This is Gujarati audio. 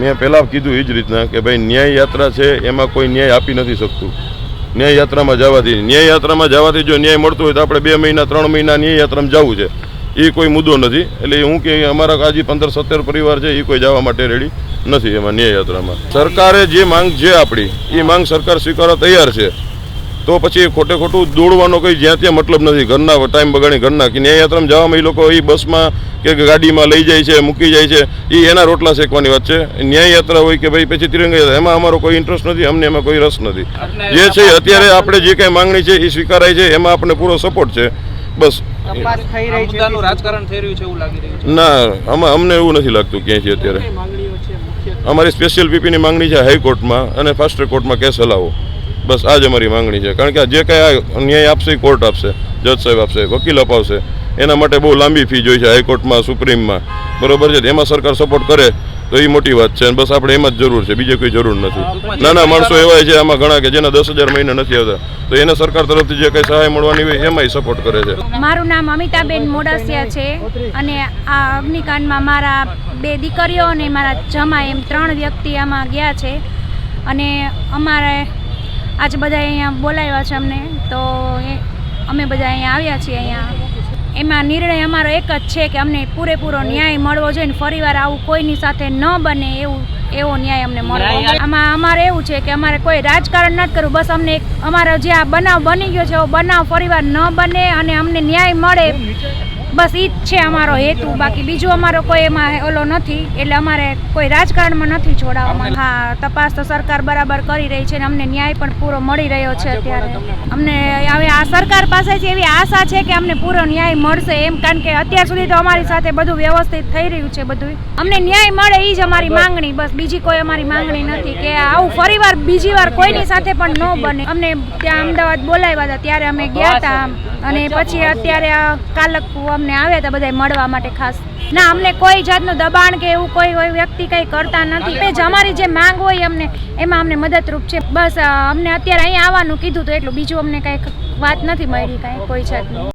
મેં પહેલાં કીધું એ જ રીતના કે ભાઈ ન્યાય યાત્રા છે, એમાં કોઈ ન્યાય આપી નથી શકતું. ન્યાય યાત્રામાં જવાથી ન્યાય યાત્રામાં જવાથી જો ન્યાય મળતો હોય તો આપણે બે મહિના, ત્રણ મહિના ન્યાય યાત્રામાં જવું છે. એ કોઈ મુદ્દો નથી. એટલે હું કે અમારા આજે પંદર, સત્તર પરિવાર છે, એ કોઈ જવા માટે રેડી નથી એમાં ન્યાય યાત્રામાં. સરકારે જે માંગ છે આપણી, એ માંગ સરકાર સ્વીકારવા તૈયાર છે. તો પછી ખોટે ખોટું દોડવાનો કોઈ જ્યાં ત્યાં મતલબ નથી. ઘરના ટાઈમ બગાડી ઘરના કે ન્યાયયાત્રામાં જવામાં એ લોકો એ બસમાં કે ગાડીમાં લઈ જાય છે મૂકી જાય છે એ એના રોટલા શેકવાની વાત છે. ન્યાયયાત્રા હોય કે ભાઈ પછી તિરંગા યાત્રા એમાં અમારો કોઈ ઇન્ટરેસ્ટ નથી અમને એમાં કોઈ રસ નથી. જે છે અત્યારે આપણે જે કાંઈ માંગણી છે એ સ્વીકારાય છે એમાં આપણને પૂરો સપોર્ટ છે. બસ. તપાસ થઈ આ રહી છે મુદ્દાનું રાજકારણ થઈ રહ્યું છે એવું લાગી રહ્યું છે? ના આમાં અમને એવું નથી લાગતું ક્યાંયથી અત્યારે. છે અત્યારે અમારી સ્પેશિયલ પીપીની માંગણી છે હાઈકોર્ટમાં અને ફાસ્ટ કોર્ટમાં કેસ હલાવો. બસ આ જ અમારી માંગણી છે. કારણ કે જે કાંઈ ન્યાય આપશે કોર્ટ આપશે, જજ સાહેબ આપશે, વકીલ અપાવશે. એના માટે બહુ લાંબી ફી જોઈ છે હાઈકોર્ટમાં, સુપ્રીમમાં. બરોબર છે? એમાં સરકાર સપોર્ટ કરે તો એ મોટી વાત છે. અને બસ આપણે એમાં જ જરૂર છે. બીજે કોઈ જરૂર નથી. નાના માણસો એવા છે આમાં ઘણા કે જેના દસ હજાર મહિના નથી આવતા. તો એને સરકાર તરફથી જે કંઈ સહાય મળવાની હોય એમાંય સપોર્ટ કરે છે. મારું નામ અમિતાબેન મોડાસિયા છે અને આ અગ્નિકાંડમાં મારા બે દીકરીઓ અને મારા જમા એમ ત્રણ વ્યક્તિ આમાં ગયા છે. અને અમારે આજે બધા અહીંયા બોલાવ્યા છે અમને. તો અમે બધા અહીંયા આવ્યા છીએ અહીંયા. એમાં નિર્ણય અમારો એક જ છે કે અમને પૂરેપૂરો ન્યાય મળવો જોઈએ ને ફરીવાર આવું કોઈની સાથે ન બને એવું એવો ન્યાય અમને મળવો આમાં અમારે એવું છે કે અમારે કોઈ રાજકારણ નથી કરવું. બસ અમને અમારો જે આ બનાવ બની ગયો છે એવો બનાવ ફરીવાર ન બને અને અમને ન્યાય મળે. બસ ઈ જ છે અમારો હેતુ. બાકી બીજું અમારો કોઈ એમાં ઓલો નથી. એટલે અમારે કોઈ રાજકારણમાં નથી જોડાવવામાં હા તપાસ તો સરકાર બરાબર કરી રહી છે અને અમને ન્યાય પણ પૂરો મળી રહ્યો છે અત્યારે. અમને હવે આ સરકાર પાસેથી એવી આશા છે કે અમને પૂરો ન્યાય મળશે એમ કારણ કે અત્યાર સુધી તો અમારી સાથે બધું વ્યવસ્થિત થઈ રહ્યું છે બધું. અમને ન્યાય મળે એ જ અમારી માંગણી. બસ બીજી કોઈ અમારી માંગણી નથી કે આવું ફરીવાર બીજી વાર કોઈની સાથે પણ ન બને. અમને ત્યાં અમદાવાદ બોલાવ્યા હતા ત્યારે અમે ગયા હતા અને પછી અત્યારે કાલક અમને આવ્યા હતા બધા મળવા માટે ખાસ. ના અમને કોઈ જાતનું દબાણ કે એવું કોઈ હોય વ્યક્તિ કંઈ કરતા નથી. જ અમારી જે માંગ હોય અમને એમાં અમને મદદરૂપ છે. બસ અમને અત્યારે અહીંયા આવવાનું કીધું તો એટલું. બીજું અમને કંઈ વાત નથી મળી કાંઈ કોઈ જાતનું.